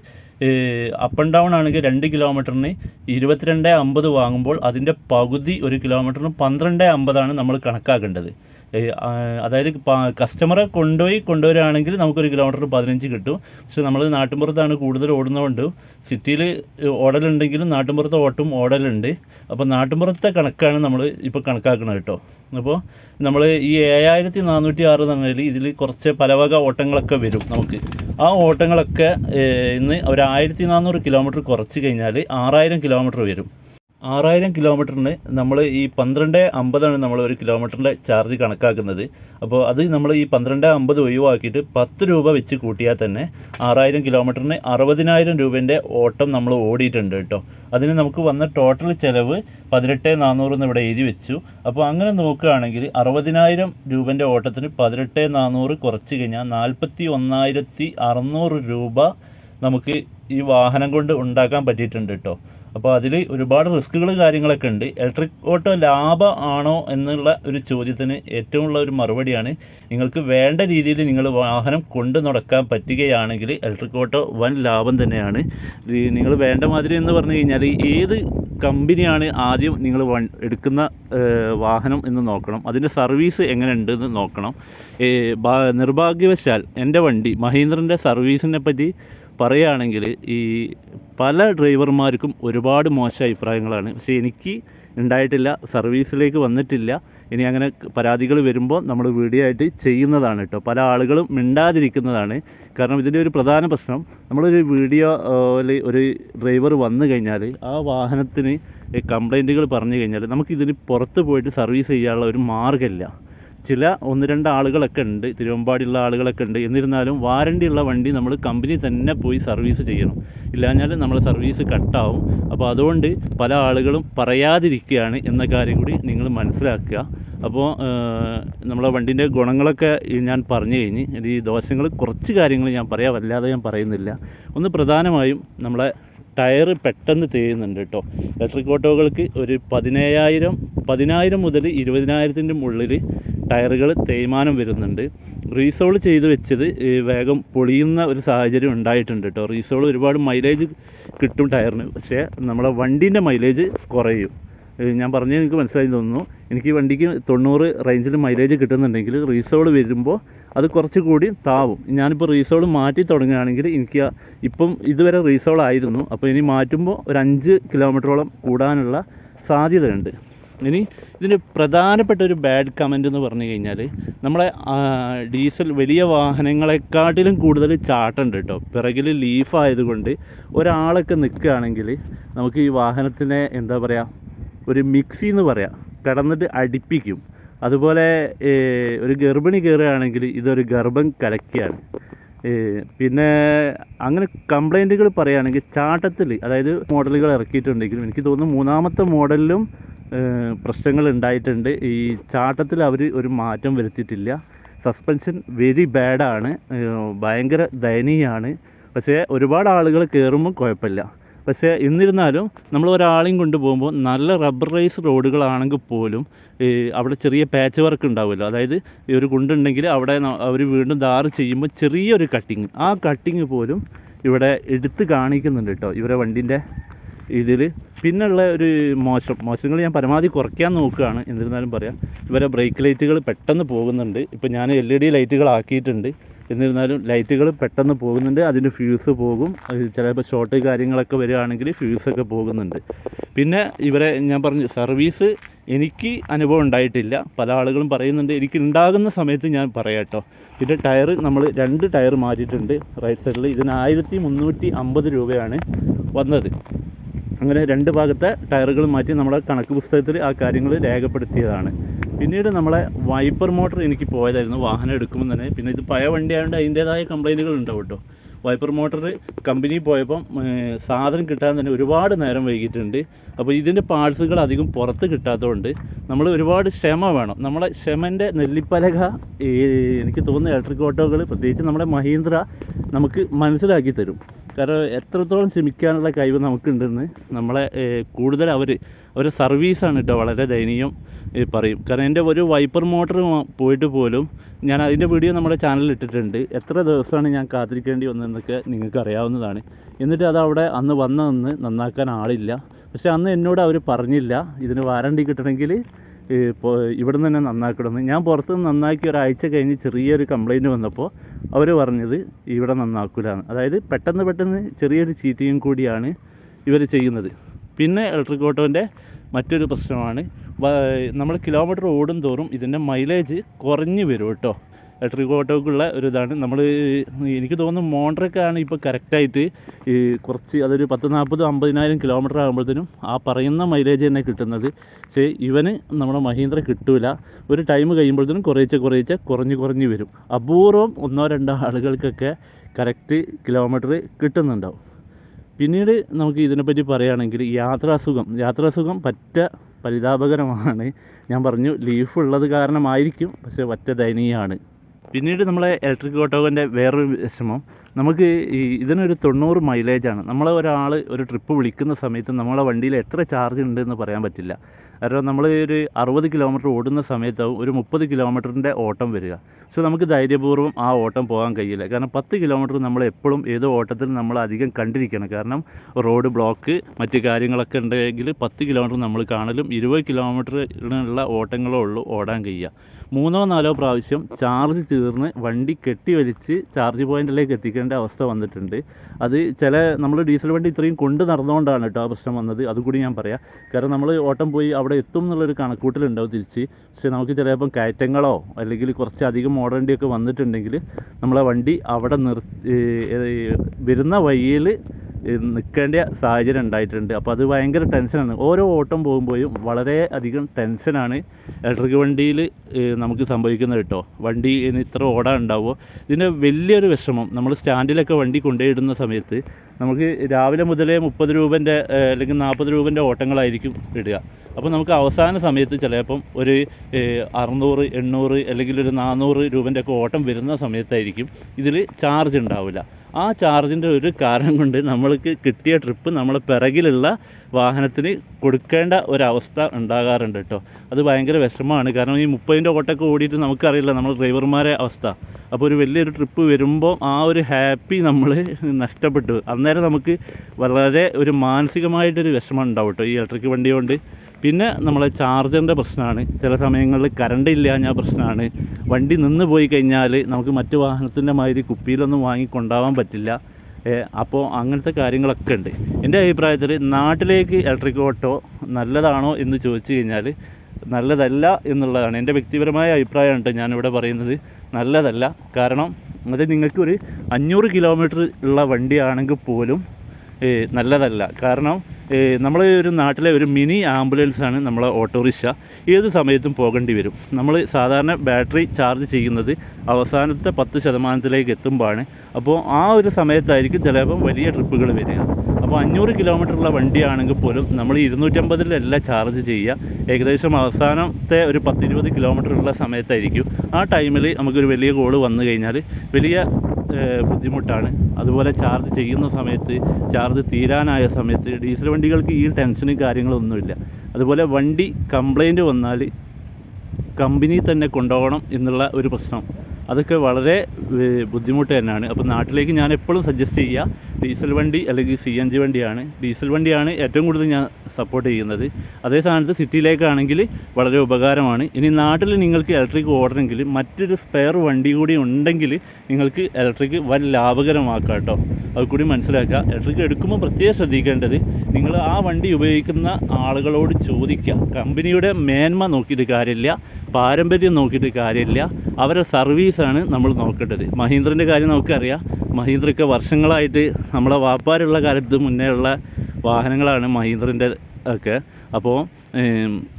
അപ്പ് ആൻഡ് ഡൗൺ ആണെങ്കിൽ രണ്ട് കിലോമീറ്ററിന് ഇരുപത്തിരണ്ട് അമ്പത് വാങ്ങുമ്പോൾ അതിന്റെ പകുതി ഒരു കിലോമീറ്ററിന് പന്ത്രണ്ട് അമ്പതാണ് നമ്മൾ കണക്കാക്കേണ്ടത്. അതായത് കസ്റ്റമറെ കൊണ്ടുപോയി കൊണ്ടുവരികയാണെങ്കിൽ നമുക്കൊരു കിലോമീറ്റർ പതിനഞ്ച് കിട്ടും. പക്ഷെ നമ്മൾ നാട്ടിൻപുറത്താണ് കൂടുതൽ ഓടുന്നതുകൊണ്ട് സിറ്റിയിൽ ഓടലുണ്ടെങ്കിലും നാട്ടിൻപുറത്ത് ഓട്ടും ഓടലുണ്ട്. അപ്പോൾ നാട്ടിൻപുറത്തെ കണക്കാണ് നമ്മൾ ഇപ്പോൾ കണക്കാക്കുന്നത് കേട്ടോ. അപ്പോൾ നമ്മൾ ഈ ഏഴായിരത്തി നാനൂറ്റി ആറ് എന്ന് പറഞ്ഞാൽ ഇതിൽ കുറച്ച് പലവക ഓട്ടങ്ങളൊക്കെ വരും നമുക്ക്. ആ ഓട്ടങ്ങളൊക്കെ ഇന്ന് ഒരു ആയിരത്തി നാനൂറ് കിലോമീറ്റർ കുറച്ച് കഴിഞ്ഞാൽ ആറായിരം കിലോമീറ്റർ വരും. ആറായിരം കിലോമീറ്ററിന് നമ്മൾ ഈ പന്ത്രണ്ട് അമ്പതാണ് നമ്മൾ ഒരു കിലോമീറ്ററിന്റെ ചാർജ് കണക്കാക്കുന്നത്. അപ്പോൾ അത് നമ്മൾ ഈ പന്ത്രണ്ട് അമ്പത് ഒഴിവാക്കിയിട്ട് പത്ത് രൂപ വെച്ച് കൂട്ടിയാൽ തന്നെ ആറായിരം കിലോമീറ്ററിന് അറുപതിനായിരം രൂപേന്റെ ഓട്ടം നമ്മൾ ഓടിയിട്ടുണ്ട് കേട്ടോ. അതിന് നമുക്ക് വന്ന ടോട്ടൽ ചിലവ് പതിനെട്ട് നാനൂറ് എന്ന് ഇവിടെ എഴുതി വെച്ചു. അപ്പോൾ അങ്ങനെ നോക്കുകയാണെങ്കിൽ അറുപതിനായിരം രൂപേന്റെ ഓട്ടത്തിന് പതിനെട്ട് നാനൂറ് കുറച്ച് കഴിഞ്ഞാൽ നാൽപ്പത്തി ഒന്നായിരത്തി അറുന്നൂറ് രൂപ നമുക്ക് ഈ വാഹനം കൊണ്ട് ഉണ്ടാക്കാൻ പറ്റിയിട്ടുണ്ട് കേട്ടോ. അപ്പോൾ അതിൽ ഒരുപാട് റിസ്കുകൾ കാര്യങ്ങളൊക്കെ ഉണ്ട്. ഇലക്ട്രിക് ഓട്ടോ ലാഭം ആണോ എന്നുള്ള ഒരു ചോദ്യത്തിന് ഏറ്റവും ഉള്ള ഒരു മറുപടിയാണ് നിങ്ങൾക്ക് വേണ്ട രീതിയിൽ നിങ്ങൾ വാഹനം കൊണ്ടു നടക്കാൻ പറ്റുകയാണെങ്കിൽ ഇലക്ട്രിക് ഓട്ടോ വൻ ലാഭം തന്നെയാണ്. നിങ്ങൾ വേണ്ട മാതിരി എന്ന് പറഞ്ഞു കഴിഞ്ഞാൽ ഏത് കമ്പനിയാണ് ആദ്യം നിങ്ങൾ എടുക്കുന്ന വാഹനം എന്ന് നോക്കണം. അതിന്റെ സർവീസ് എങ്ങനെ ഉണ്ടെന്ന് നോക്കണം നിർഭാഗ്യവശാൽ എന്റെ വണ്ടി മഹീന്ദ്രന്റെ സർവീസിനെ പറ്റി പറയുകയാണെങ്കിൽ ഈ പല ഡ്രൈവർമാർക്കും ഒരുപാട് മോശം അഭിപ്രായങ്ങളാണ്. പക്ഷേ എനിക്ക് ഉണ്ടായിട്ടില്ല സർവീസിലേക്ക് വന്നിട്ടില്ല. ഇനി അങ്ങനെ പരാതികൾ വരുമ്പോൾ നമ്മൾ വീഡിയോ ആയിട്ട് ചെയ്യുന്നതാണ് കേട്ടോ. പല ആളുകളും മിണ്ടാതിരിക്കുന്നതാണ്. കാരണം ഇതിന്റെ ഒരു പ്രധാന പ്രശ്നം നമ്മളൊരു വീഡിയോയിൽ ഒരു ഡ്രൈവർ വന്നു കഴിഞ്ഞാൽ ആ വാഹനത്തിന് കംപ്ലൈന്റുകൾ പറഞ്ഞു കഴിഞ്ഞാൽ നമുക്കിതിന് പുറത്ത് പോയിട്ട് സർവീസ് ചെയ്യാനുള്ള ഒരു മാർഗമില്ല. ചില ഒന്ന് രണ്ട് ആളുകളൊക്കെ ഉണ്ട് തിരുവമ്പാടിയുള്ള ആളുകളൊക്കെ ഉണ്ട്. എന്നിരുന്നാലും വാറണ്ടി ഉള്ള വണ്ടി നമ്മൾ കമ്പനി തന്നെ പോയി സർവീസ് ചെയ്യണം. ഇല്ലാഞ്ഞാൽ നമ്മൾ സർവീസ് കട്ടാവും അപ്പോൾ അതുകൊണ്ട് പല ആളുകളും പറയാതിരിക്കുകയാണ് എന്ന കാര്യം കൂടി നിങ്ങൾ മനസ്സിലാക്കുക. അപ്പോൾ നമ്മളെ വണ്ടീന്റെ ഗുണങ്ങളൊക്കെ ഞാൻ പറഞ്ഞു കഴിഞ്ഞ് ഈ ദോഷങ്ങൾ കുറച്ച് കാര്യങ്ങൾ ഞാൻ പറയാം. വല്ലാതെ ഞാൻ പറയുന്നില്ല. ഒന്ന് പ്രധാനമായും നമ്മളെ ടയർ പെട്ടെന്ന് തേയുന്നുണ്ട് കേട്ടോ. ഇലക്ട്രിക് ഓട്ടോകൾക്ക് ഒരു പതിനേഴായിരം പതിനായിരം മുതൽ ഇരുപതിനായിരത്തിന്റെ ഉള്ളിൽ ടയറുകൾ തേയ്മാനം വരുന്നുണ്ട്. റീസോൾ ചെയ്ത് വെച്ചത് വേഗം പൊളിയുന്ന ഒരു സാഹചര്യം ഉണ്ടായിട്ടുണ്ട് കേട്ടോ റീസോൾ ഒരുപാട് മൈലേജ് കിട്ടും ടയറിന്. പക്ഷേ നമ്മളെ വണ്ടീന്റെ മൈലേജ് കുറയും. ഞാൻ പറഞ്ഞത് നിങ്ങൾക്ക് മനസ്സിലായി തോന്നുന്നു. എനിക്ക് വണ്ടിക്ക് തൊണ്ണൂറ് റേഞ്ചിൽ മൈലേജ് കിട്ടുന്നുണ്ടെങ്കിൽ റീസോൾ വരുമ്പോൾ അത് കുറച്ച് കൂടി താവും. ഞാനിപ്പോൾ റീസോൾ മാറ്റി തുടങ്ങുകയാണെങ്കിൽ എനിക്ക് ഇപ്പം ഇതുവരെ റീസോൾ ആയിരുന്നു. അപ്പോൾ ഇനി മാറ്റുമ്പോൾ ഒരു അഞ്ച് കിലോമീറ്ററോളം കൂടാനുള്ള സാധ്യതയുണ്ട്. ഇനി ഇതിന് പ്രധാനപ്പെട്ട ഒരു ബാഡ് കമന്റ് എന്ന് പറഞ്ഞു കഴിഞ്ഞാൽ നമ്മളെ ഡീസൽ വലിയ വാഹനങ്ങളെക്കാട്ടിലും കൂടുതൽ ചാട്ടുണ്ട് കേട്ടോ പിറകിൽ ലീഫായതുകൊണ്ട് ഒരാളൊക്കെ നിൽക്കുകയാണെങ്കിൽ നമുക്ക് ഈ വാഹനത്തിനെ എന്താ പറയുക ഒരു മിക്സി എന്ന് പറയാം കടന്നിട്ട് അടിപ്പിക്കും. അതുപോലെ ഒരു ഗർഭിണി കയറുകയാണെങ്കിൽ ഇതൊരു ഗർഭം കലക്കുകയാണ് പിന്നെ അങ്ങനെ കംപ്ലൈന്റുകൾ പറയുകയാണെങ്കിൽ ചാട്ടത്തിൽ അതായത് മോഡലുകൾ ഇറക്കിയിട്ടുണ്ടെങ്കിലും എനിക്ക് തോന്നുന്നു മൂന്നാമത്തെ മോഡലിലും പ്രശ്നങ്ങൾ ഉണ്ടായിട്ടുണ്ട് ഈ ചാട്ടത്തിൽ അവർ ഒരു മാറ്റം വരുത്തിയിട്ടില്ല. സസ്പെൻഷൻ വെരി ബാഡാണ് ഭയങ്കര ദയനീയമാണ്. പക്ഷേ ഒരുപാട് ആളുകൾ കയറുമ്പോൾ കുഴപ്പമില്ല. പക്ഷേ എന്നിരുന്നാലും നമ്മൾ ഒരാളെയും കൊണ്ടുപോകുമ്പോൾ നല്ല റബ്ബർ റൈസ് റോഡുകളാണെങ്കിൽ പോലും അവിടെ ചെറിയ പാച്ച് വർക്ക് ഉണ്ടാവുമല്ലോ. അതായത് ഒരു കുണ്ടുണ്ടെങ്കിൽ അവിടെ അവർ വീണ്ടും ദാറ് ചെയ്യുമ്പോൾ ചെറിയൊരു കട്ടിങ് ആ കട്ടിങ് പോലും ഇവിടെ എടുത്ത് കാണിക്കുന്നുണ്ട് കേട്ടോ ഇവരെ വണ്ടീന്റെ ഇതിൽ പിന്നുള്ള ഒരു മോശം മോശങ്ങൾ ഞാൻ പരമാവധി കുറയ്ക്കാൻ നോക്കുകയാണ്. എന്നിരുന്നാലും പറയാം ഇവരെ ബ്രേക്ക് ലൈറ്റുകൾ പെട്ടെന്ന് പോകുന്നുണ്ട്. ഇപ്പോൾ ഞാൻ എൽ ഇ ഡി ലൈറ്റുകൾ ആക്കിയിട്ടുണ്ട്. എന്നിരുന്നാലും ലൈറ്റുകൾ പെട്ടെന്ന് പോകുന്നുണ്ട്. അതിന്റെ ഫ്യൂസ് പോകും. ചിലപ്പോൾ ഷോർട്ട് കാര്യങ്ങളൊക്കെ വരികയാണെങ്കിൽ ഫ്യൂസൊക്കെ പോകുന്നുണ്ട്. പിന്നെ ഇവരെ ഞാൻ പറഞ്ഞു സർവീസ് എനിക്ക് അനുഭവം ഉണ്ടായിട്ടില്ല. പല ആളുകളും പറയുന്നുണ്ട് എനിക്ക് ഉണ്ടാകുന്ന സമയത്ത് ഞാൻ പറയാം കേട്ടോ. ഇതിന്റെ ടയർ നമ്മൾ രണ്ട് ടയർ മാറ്റിയിട്ടുണ്ട്. റൈറ്റ് സൈഡിൽ ഇതിന് ആയിരത്തി മുന്നൂറ്റി അമ്പത് രൂപയാണ് വന്നത്. അങ്ങനെ രണ്ട് ഭാഗത്തെ ടയറുകൾ മാറ്റി നമ്മുടെ കണക്ക് പുസ്തകത്തിൽ ആ കാര്യങ്ങൾ രേഖപ്പെടുത്തിയതാണ്. പിന്നീട് നമ്മളെ വൈപ്പർ മോട്ടർ എനിക്ക് പോയതായിരുന്നു. വാഹനം എടുക്കുമ്പോൾ തന്നെ. പിന്നെ ഇത് പഴയ വണ്ടിയായതുകൊണ്ട് അതിന്റേതായ കംപ്ലൈന്റുകൾ ഉണ്ടാവും കേട്ടോ വൈപ്പർ മോട്ടർ കമ്പനി പോയപ്പം സാധനം കിട്ടാൻ തന്നെ ഒരുപാട് നേരം വൈകിയിട്ടുണ്ട്. അപ്പോൾ ഇതിന്റെ പാർട്സുകൾ അധികം പുറത്ത് കിട്ടാത്തതുകൊണ്ട് നമ്മൾ ഒരുപാട് ക്ഷമ വേണം. നമ്മളെ ക്ഷമന്റെ നെല്ലിപ്പലക എനിക്ക് തോന്നുന്ന ഇലക്ട്രിക് ഓട്ടോകൾ പ്രത്യേകിച്ച് നമ്മുടെ മഹീന്ദ്ര നമുക്ക് മനസ്സിലാക്കി തരും. കാരണം എത്രത്തോളം ക്ഷമിക്കാനുള്ള കഴിവ് നമുക്കുണ്ടെന്ന് നമ്മളെ കൂടുതൽ അവർ ഒരു സർവീസാണ് കേട്ടോ വളരെ ദയനീയം പറയും. കാരണം എന്റെ ഒരു വൈപ്പർ മോട്ടർ പോയിട്ട് പോലും ഞാൻ അതിന്റെ വീഡിയോ നമ്മുടെ ചാനലിൽ ഇട്ടിട്ടുണ്ട്. എത്ര ദിവസമാണ് ഞാൻ കാത്തിരിക്കേണ്ടി വന്നതെന്നൊക്കെ നിങ്ങൾക്ക് അറിയാവുന്നതാണ്. എന്നിട്ട് അത് അവിടെ അന്ന് വന്നതെന്ന് നന്നാക്കാൻ ആളില്ല. പക്ഷെ അന്ന് എന്നോട് അവർ പറഞ്ഞില്ല ഇതിന് വാറണ്ടി കിട്ടണമെങ്കിൽ ഇപ്പോൾ ഇവിടെ നിന്ന് തന്നെ നന്നാക്കണമെന്ന്. ഞാൻ പുറത്തുനിന്ന് നന്നാക്കി ഒരാഴ്ച കഴിഞ്ഞ് ചെറിയൊരു കംപ്ലൈന്റ് വന്നപ്പോൾ അവർ പറഞ്ഞത് ഇവിടെ നന്നാക്കൂലാണ് അതായത് പെട്ടെന്ന് പെട്ടെന്ന് ചെറിയൊരു ചീറ്റിയും കൂടിയാണ് ഇവർ ചെയ്യുന്നത്. പിന്നെ ഇലക്ട്രിക് ഓട്ടോന്റെ മറ്റൊരു പ്രശ്നമാണ്. നമ്മൾ കിലോമീറ്റർ ഓടും തോറും ഇതിന്റെ മൈലേജ് കുറഞ്ഞു വരും കേട്ടോ. ഇലക്ട്രിക് ഓട്ടോക്കുള്ള ഒരു ഇതാണ്. നമ്മൾ എനിക്ക് തോന്നുന്നു മോണ്ടറൊക്കെയാണ് ഇപ്പോൾ കറക്റ്റായിട്ട് ഈ കുറച്ച് അതൊരു പത്ത് നാൽപ്പത് അമ്പതിനായിരം കിലോമീറ്റർ ആകുമ്പോഴത്തേനും ആ പറയുന്ന മൈലേജ് തന്നെ കിട്ടുന്നത്. പക്ഷേ ഇവന് നമ്മുടെ മഹീന്ദ്ര കിട്ടൂല. ഒരു ടൈം കഴിയുമ്പോഴത്തേനും കുറേശ്ശെ കുറേശ്ശെ കുറഞ്ഞു കുറഞ്ഞു വരും. അപൂർവം ഒന്നോ രണ്ടോ ആളുകൾക്കൊക്കെ കറക്റ്റ് കിലോമീറ്റർ കിട്ടുന്നുണ്ടാവും. പിന്നീട് നമുക്ക് ഇതിനെപ്പറ്റി പറയുകയാണെങ്കിൽ യാത്രാസുഖം. യാത്രാസുഖം പറ്റ പരിതാപകരമാണ്. ഞാൻ പറഞ്ഞു ലീഫ് ഉള്ളത് കാരണമായിരിക്കും പക്ഷേ പറ്റ ദയനീയമാണ്. പിന്നീട് നമ്മളെ ഇലക്ട്രിക് ഓട്ടോവിന്റെ വേറൊരു വിഷമം. നമുക്ക് ഈ ഇതിനൊരു തൊണ്ണൂറ് മൈലേജാണ് നമ്മളെ ഒരാൾ ഒരു ട്രിപ്പ് വിളിക്കുന്ന സമയത്ത് നമ്മളെ വണ്ടിയിൽ എത്ര ചാർജ് ഉണ്ട് എന്ന് പറയാൻ പറ്റില്ല. കാരണം നമ്മൾ ഒരു അറുപത് കിലോമീറ്റർ ഓടുന്ന സമയത്താവും ഒരു മുപ്പത് കിലോമീറ്ററിന്റെ ഓട്ടം വരിക. സോ നമുക്ക് ധൈര്യപൂർവം ആ ഓട്ടം പോകാൻ കഴിയില്ല. കാരണം പത്ത് കിലോമീറ്റർ നമ്മൾ എപ്പോഴും ഏതോ ഓട്ടത്തിൽ നമ്മൾ അധികം കണ്ടിരിക്കണം. കാരണം റോഡ് ബ്ലോക്ക് മറ്റു കാര്യങ്ങളൊക്കെ ഉണ്ടെങ്കിൽ പത്ത് കിലോമീറ്റർ നമ്മൾ കാണലും ഇരുപത് കിലോമീറ്ററിനുള്ള ഓട്ടങ്ങളേ ഉള്ളൂ ഓടാൻ കഴിയുക. മൂന്നോ നാലോ പ്രാവശ്യം ചാർജ് തീർന്ന് വണ്ടി കെട്ടി വലിച്ച് ചാർജ് പോയിന്റിലേക്ക് എത്തിക്കേണ്ട അവസ്ഥ വന്നിട്ടുണ്ട്. അത് ചില നമ്മൾ ഡീസൽ വണ്ടി ഇത്രയും കൊണ്ട് നടന്നുകൊണ്ടാണ് കേട്ടോ ആ പ്രശ്നം വന്നത്. അതുകൂടി ഞാൻ പറയാം. കാരണം നമ്മൾ ഓട്ടം പോയി അവിടെ എത്തും എന്നുള്ളൊരു കണക്കൂട്ടലുണ്ടാവും തിരിച്ച്. പക്ഷേ നമുക്ക് ചിലപ്പം കയറ്റങ്ങളോ അല്ലെങ്കിൽ കുറച്ചധികം ഓടേണ്ടിയൊക്കെ വന്നിട്ടുണ്ടെങ്കിൽ നമ്മളെ വണ്ടി അവിടെ നിർ വരുന്ന വഴിയിൽ നിൽക്കേണ്ട സാഹചര്യം ഉണ്ടായിട്ടുണ്ട്. അപ്പോൾ അത് ഭയങ്കര ടെൻഷനാണ് ഓരോ ഓട്ടം പോകുമ്പോഴും വളരെ അധികം ടെൻഷനാണ് ഇലക്ട്രിക് വണ്ടിയിൽ നമുക്ക് സംഭവിക്കുന്നത് കേട്ടോ. വണ്ടി ഇനി ഇത്ര ഓടാൻ ഉണ്ടാവുമോ? ഇതിന്റെ വലിയൊരു വിഷമം നമ്മൾ സ്റ്റാൻഡിലൊക്കെ വണ്ടി കൊണ്ടുപോയിടുന്ന സമയത്ത് നമുക്ക് രാവിലെ മുതലേ മുപ്പത് രൂപന്റെ അല്ലെങ്കിൽ നാൽപ്പത് രൂപന്റെ ഓട്ടങ്ങളായിരിക്കും ഇടുക. അപ്പോൾ നമുക്ക് അവസാന സമയത്ത് ചിലപ്പം ഒരു അറുന്നൂറ് എണ്ണൂറ് അല്ലെങ്കിൽ ഒരു നാനൂറ് രൂപന്റെ ഒക്കെ ഓട്ടം വരുന്ന സമയത്തായിരിക്കും ഇതിൽ ചാർജ് ഉണ്ടാവില്ല. ആ ചാർജിന്റെ ഒരു കാരണം കൊണ്ട് നമ്മൾക്ക് കിട്ടിയ ട്രിപ്പ് നമ്മൾ പിറകിലുള്ള വാഹനത്തിന് കൊടുക്കേണ്ട ഒരവസ്ഥ ഉണ്ടാകാറുണ്ട് കേട്ടോ. അത് ഭയങ്കര വിഷമമാണ്. കാരണം ഈ മുപ്പതിന്റെ ഓട്ടൊക്കെ ഓടിയിട്ട് നമുക്കറിയില്ല നമ്മൾ ഡ്രൈവർമാരെ അവസ്ഥ. അപ്പോൾ ഒരു വലിയൊരു ട്രിപ്പ് വരുമ്പോൾ ആ ഒരു ഹാപ്പി നമ്മൾ നഷ്ടപ്പെട്ടു. അന്നേരം നമുക്ക് വളരെ ഒരു മാനസികമായിട്ടൊരു വിഷമം ഉണ്ടാവും കേട്ടോ ഈ ഇലക്ട്രിക് വണ്ടി കൊണ്ട്. പിന്നെ നമ്മളെ ചാർജറിന്റെ പ്രശ്നമാണ്. ചില സമയങ്ങളിൽ കറണ്ട് ഇല്ലാഞ്ഞ പ്രശ്നമാണ്. വണ്ടി നിന്ന് പോയി കഴിഞ്ഞാൽ നമുക്ക് മറ്റു വാഹനത്തിന്റെ മാതിരി കുപ്പിയിലൊന്നും വാങ്ങി കൊണ്ടുപോകാൻ പറ്റില്ല അപ്പോൾ അങ്ങനത്തെ കാര്യങ്ങളൊക്കെ ഉണ്ട്. എന്റെ അഭിപ്രായത്തിൽ നാട്ടിലേക്ക് ഇലക്ട്രിക് ഓട്ടോ നല്ലതാണോ എന്ന് ചോദിച്ചു കഴിഞ്ഞാൽ നല്ലതല്ല എന്നുള്ളതാണ്. എന്റെ വ്യക്തിപരമായ അഭിപ്രായമാണ് കേട്ടോ ഞാനിവിടെ പറയുന്നത്. നല്ലതല്ല. കാരണം അത് നിങ്ങൾക്കൊരു അഞ്ഞൂറ് കിലോമീറ്റർ ഉള്ള വണ്ടിയാണെങ്കിൽ പോലും നല്ലതല്ല. കാരണം നമ്മൾ ഒരു നാട്ടിലെ ഒരു മിനി ആംബുലൻസാണ് നമ്മളെ ഓട്ടോറിക്ഷ. ഏത് സമയത്തും പോകേണ്ടി വരും. നമ്മൾ സാധാരണ ബാറ്ററി ചാർജ് ചെയ്യുന്നത് അവസാനത്തെ പത്ത് ശതമാനത്തിലേക്ക് എത്തുമ്പോഴാണ് അപ്പോൾ ആ ഒരു സമയത്തായിരിക്കും ചിലപ്പം വലിയ ട്രിപ്പുകൾ വരിക. അപ്പോൾ അഞ്ഞൂറ് കിലോമീറ്ററുള്ള വണ്ടിയാണെങ്കിൽ പോലും നമ്മൾ ഇരുന്നൂറ്റമ്പതിലല്ല ചാർജ് ചെയ്യുക. ഏകദേശം അവസാനത്തെ ഒരു പത്തിരുപത് കിലോമീറ്റർ ഉള്ള സമയത്തായിരിക്കും. ആ ടൈമിൽ നമുക്കൊരു വലിയ കോൾ വന്നു കഴിഞ്ഞാൽ വലിയ ബുദ്ധിമുട്ടാണ്. അതുപോലെ ചാർജ് ചെയ്യുന്ന സമയത്ത് ചാർജ് തീരാനായ സമയത്ത് ഡീസൽ വണ്ടികൾക്ക് ഈ ടെൻഷനും കാര്യങ്ങളൊന്നുമില്ല. അതുപോലെ വണ്ടി കംപ്ലൈന്റ് വന്നാൽ കമ്പനി തന്നെ കൊണ്ടുപോകണം എന്നുള്ള ഒരു പ്രശ്നം. അതൊക്കെ വളരെ ബുദ്ധിമുട്ട് തന്നെയാണ്. അപ്പോൾ നാട്ടിലേക്ക് ഞാൻ എപ്പോഴും സജസ്റ്റ് ചെയ്യുക ഡീസൽ വണ്ടി അല്ലെങ്കിൽ സി എൻ ജി വണ്ടിയാണ്. ഡീസൽ വണ്ടിയാണ് ഏറ്റവും കൂടുതൽ ഞാൻ സപ്പോർട്ട് ചെയ്യുന്നത്. അതേ സ്ഥാനത്ത് സിറ്റിയിലേക്കാണെങ്കിൽ വളരെ ഉപകാരമാണ്. ഇനി നാട്ടിൽ നിങ്ങൾക്ക് ഇലക്ട്രിക് ഓടണമെങ്കിൽ മറ്റൊരു സ്പെയർ വണ്ടി കൂടി ഉണ്ടെങ്കിൽ നിങ്ങൾക്ക് ഇലക്ട്രിക് വൻ ലാഭകരമാക്കാം കേട്ടോ. അത് കൂടി മനസ്സിലാക്കുക. ഇലക്ട്രിക് എടുക്കുമ്പോൾ പ്രത്യേകം ശ്രദ്ധിക്കേണ്ടത് നിങ്ങൾ ആ വണ്ടി ഉപയോഗിക്കുന്ന ആളുകളോട് ചോദിക്കുക. കമ്പനിയുടെ മേന്മ നോക്കിയിട്ട് കാര്യമില്ല. പാരമ്പര്യം നോക്കിയിട്ട് കാര്യമില്ല. അവരുടെ സർവീസാണ് നമ്മൾ നോക്കേണ്ടത്. മഹീന്ദ്രന്റെ കാര്യം നമുക്കറിയാം. മഹീന്ദ്രയ്ക്ക് വർഷങ്ങളായിട്ട് നമ്മളെ വാപ്പാരുള്ള കാലത്ത് മുന്നേ ഉള്ള വാഹനങ്ങളാണ് മഹീന്ദ്രന്റെ ഒക്കെ. അപ്പോൾ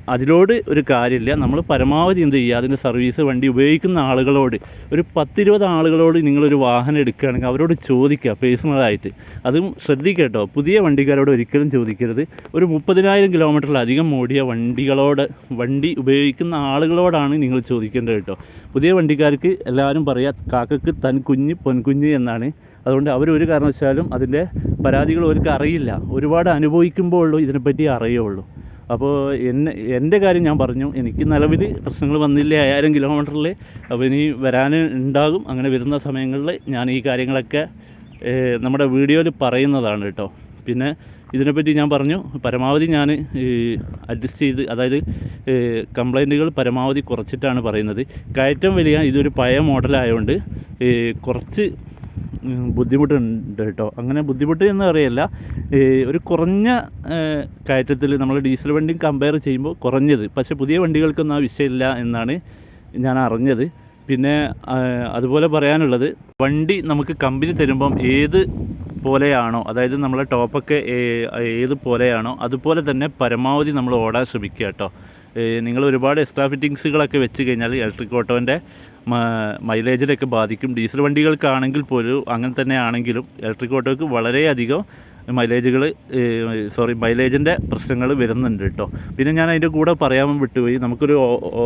അതിലോട് ഒരു കാര്യമില്ല. നമ്മൾ പരമാവധി എന്ത് ചെയ്യുക അതിന്റെ സർവീസ് വണ്ടി ഉപയോഗിക്കുന്ന ആളുകളോട് ഒരു പത്തിരുപത് ആളുകളോട് നിങ്ങളൊരു വാഹനം എടുക്കുകയാണെങ്കിൽ അവരോട് ചോദിക്കുക പേഴ്സണലായിട്ട് അതും ശ്രദ്ധിക്കട്ടോ. കേട്ടോ പുതിയ വണ്ടിക്കാരോട് ഒരിക്കലും ചോദിക്കരുത്. ഒരു മുപ്പതിനായിരം കിലോമീറ്ററിലധികം ഓടിയ വണ്ടികളോട് വണ്ടി ഉപയോഗിക്കുന്ന ആളുകളോടാണ് നിങ്ങൾ ചോദിക്കേണ്ടത് കേട്ടോ. പുതിയ വണ്ടിക്കാർക്ക് എല്ലാവരും പറയുക കാക്കക്ക് തൻ കുഞ്ഞ് പൊൻകുഞ്ഞ് എന്നാണ്. അതുകൊണ്ട് അവർ ഒരു കാരണവശാലും അതിന്റെ പരാതികൾ അവർക്ക് അറിയില്ല. ഒരുപാട് അനുഭവിക്കുമ്പോൾ ഉള്ളൂ ഇതിനെപ്പറ്റി അറിയുള്ളൂ. അപ്പോൾ എന്നെ എന്റെ കാര്യം ഞാൻ പറഞ്ഞു. എനിക്ക് നിലവിൽ പ്രശ്നങ്ങൾ വന്നില്ല അയ്യായിരം കിലോമീറ്ററിൽ അപ്പോൾ ഇനി വരാൻ ഉണ്ടാകും. അങ്ങനെ വരുന്ന സമയങ്ങളിൽ ഞാൻ ഈ കാര്യങ്ങളൊക്കെ നമ്മുടെ വീഡിയോയിൽ പറയുന്നതാണ് കേട്ടോ. പിന്നെ ഇതിനെപ്പറ്റി ഞാൻ പറഞ്ഞു. പരമാവധി ഞാൻ അഡ്ജസ്റ്റ് ചെയ്ത് അതായത് കംപ്ലൈന്റുകൾ പരമാവധി കുറച്ചിട്ടാണ് പറയുന്നത്. കയറ്റം വലിയ ഇതൊരു പഴയ മോഡലായതുകൊണ്ട് കുറച്ച് ബുദ്ധിമുട്ടുണ്ട് കേട്ടോ. അങ്ങനെ ബുദ്ധിമുട്ട് എന്ന് പറയല്ല. ഒരു കുറഞ്ഞ കയറ്റത്തിൽ നമ്മൾ ഡീസൽ വണ്ടിയും കമ്പയർ ചെയ്യുമ്പോൾ കുറഞ്ഞത്. പക്ഷേ പുതിയ വണ്ടികൾക്കൊന്നും ആ വിഷയമില്ല എന്നാണ് ഞാൻ അറിഞ്ഞത്. പിന്നെ അതുപോലെ പറയാനുള്ളത് വണ്ടി നമുക്ക് കമ്പനി തരുമ്പം ഏത് പോലെയാണോ അതായത് നമ്മളെ ടോപ്പൊക്കെ ഏത് പോലെയാണോ അതുപോലെ തന്നെ പരമാവധി നമ്മൾ ഓടാൻ ശ്രമിക്കുക കേട്ടോ. നിങ്ങൾ ഒരുപാട് എക്സ്ട്രാ ഫിറ്റിങ്സുകളൊക്കെ വെച്ച് കഴിഞ്ഞാൽ ഇലക്ട്രിക് ഓട്ടോന്റെ മൈലേജിലൊക്കെ ബാധിക്കും. ഡീസൽ വണ്ടികൾക്കാണെങ്കിൽ പോലും അങ്ങനെ തന്നെ ആണെങ്കിലും ഇലക്ട്രിക് ഓട്ടോയ്ക്ക് വളരെയധികം മൈലേജുകൾ സോറി മൈലേജിന്റെ പ്രശ്നങ്ങൾ വരുന്നുണ്ട് കേട്ടോ. പിന്നെ ഞാൻ അതിന്റെ കൂടെ പറയാൻ വിട്ടുപോയി. നമുക്കൊരു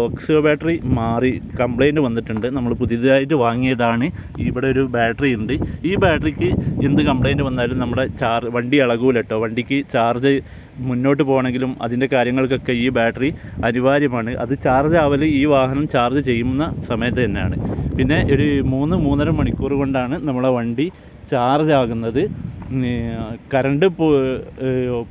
ഓക്സിയോ ബാറ്ററി മാറി കംപ്ലൈന്റ് വന്നിട്ടുണ്ട്. നമ്മൾ പുതിയതായിട്ട് വാങ്ങിയതാണ്. ഇവിടെ ഒരു ബാറ്ററി ഉണ്ട്. ഈ ബാറ്ററിക്ക് എന്ത് കംപ്ലൈന്റ് വന്നാലും നമ്മുടെ ചാർജ് വണ്ടി ഇളകൂല കേട്ടോ. വണ്ടിക്ക് ചാർജ് മുന്നോട്ട് പോകണമെങ്കിലും അതിന്റെ കാര്യങ്ങൾക്കൊക്കെ ഈ ബാറ്ററി അനിവാര്യമാണ്. അത് ചാർജ് ആവൽ ഈ വാഹനം ചാർജ് ചെയ്യുന്ന സമയത്ത് തന്നെയാണ്. പിന്നെ ഒരു മൂന്ന് മൂന്നര മണിക്കൂർ കൊണ്ടാണ് നമ്മളെ വണ്ടി ചാർജ് ആകുന്നത്. കറണ്ട്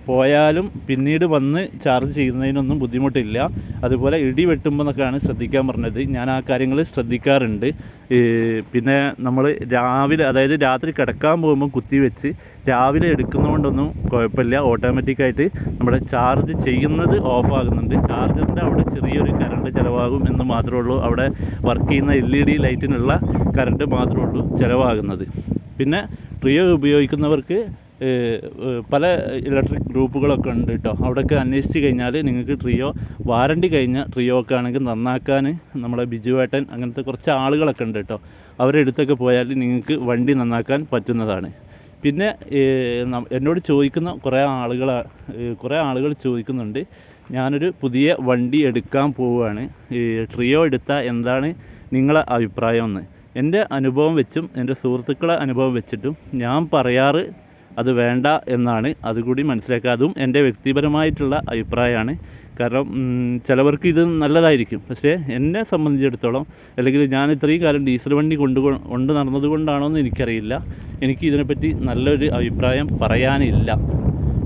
പോയാലും പിന്നീട് വന്ന് ചാർജ് ചെയ്യുന്നതിനൊന്നും ബുദ്ധിമുട്ടില്ല. അതുപോലെ ഇടി വെട്ടുമ്പോഴൊക്കെയാണ് ശ്രദ്ധിക്കാൻ പറഞ്ഞത്. ഞാൻ ആ കാര്യങ്ങൾ ശ്രദ്ധിക്കാറുണ്ട്. പിന്നെ നമ്മൾ രാവിലെ അതായത് രാത്രി കിടക്കാൻ പോകുമ്പോൾ കുത്തി വെച്ച് രാവിലെ എടുക്കുന്നതുകൊണ്ടൊന്നും കുഴപ്പമില്ല. ഓട്ടോമാറ്റിക്കായിട്ട് നമ്മുടെ ചാർജ് ചെയ്യുന്നത് ഓഫാകുന്നുണ്ട്. ചാർജറിന്റെ അവിടെ ചെറിയൊരു കറണ്ട് ചിലവാകും എന്ന് മാത്രമേ ഉള്ളൂ. അവിടെ വർക്ക് ചെയ്യുന്ന എൽ ഇ ഡി ലൈറ്റിനുള്ള കറണ്ട് മാത്രമേ ഉള്ളൂ ചിലവാകുന്നത്. പിന്നെ ട്രിയോ ഉപയോഗിക്കുന്നവർക്ക് പല ഇലക്ട്രിക് ഗ്രൂപ്പുകളൊക്കെ ഉണ്ട് കേട്ടോ അവിടെയൊക്കെ അന്വേഷിച്ച് കഴിഞ്ഞാൽ നിങ്ങൾക്ക് ട്രിയോ വാറണ്ടി കഴിഞ്ഞ ട്രിയോ ഒക്കെ ആണെങ്കിൽ നന്നാക്കാൻ നമ്മളെ ബിജുവേട്ടൻ അങ്ങനത്തെ കുറച്ച് ആളുകളൊക്കെ ഉണ്ട് കേട്ടോ അവരുടെ അടുത്തൊക്കെ പോയാൽ നിങ്ങൾക്ക് വണ്ടി നന്നാക്കാൻ പറ്റുന്നതാണ്. പിന്നെ എന്നോട് ചോദിക്കുന്ന കുറേ ആളുകൾ കുറേ ആളുകൾ ചോദിക്കുന്നുണ്ട് ഞാനൊരു പുതിയ വണ്ടി എടുക്കാൻ പോവുകയാണ്. ട്രിയോ എടുത്താൽ എന്താണ് നിങ്ങളെ അഭിപ്രായം എന്ന്? എന്റെ അനുഭവം വെച്ചും എന്റെ സുഹൃത്തുക്കളെ അനുഭവം വെച്ചിട്ടും ഞാൻ പറയാറ് അത് വേണ്ട എന്നാണ്. അതുകൂടി മനസ്സിലാക്കുക. അതും എന്റെ വ്യക്തിപരമായിട്ടുള്ള അഭിപ്രായമാണ്. കാരണം ചിലവർക്ക് ഇത് നല്ലതായിരിക്കും. പക്ഷേ എന്നെ സംബന്ധിച്ചിടത്തോളം അല്ലെങ്കിൽ ഞാൻ ഇത്രയും കാലം ഡീസൽ വണ്ടി കൊണ്ട് കൊണ്ട് നടന്നത് കൊണ്ടാണോ എന്ന് എനിക്കറിയില്ല. എനിക്ക് ഇതിനെപ്പറ്റി നല്ലൊരു അഭിപ്രായം പറയാനില്ല.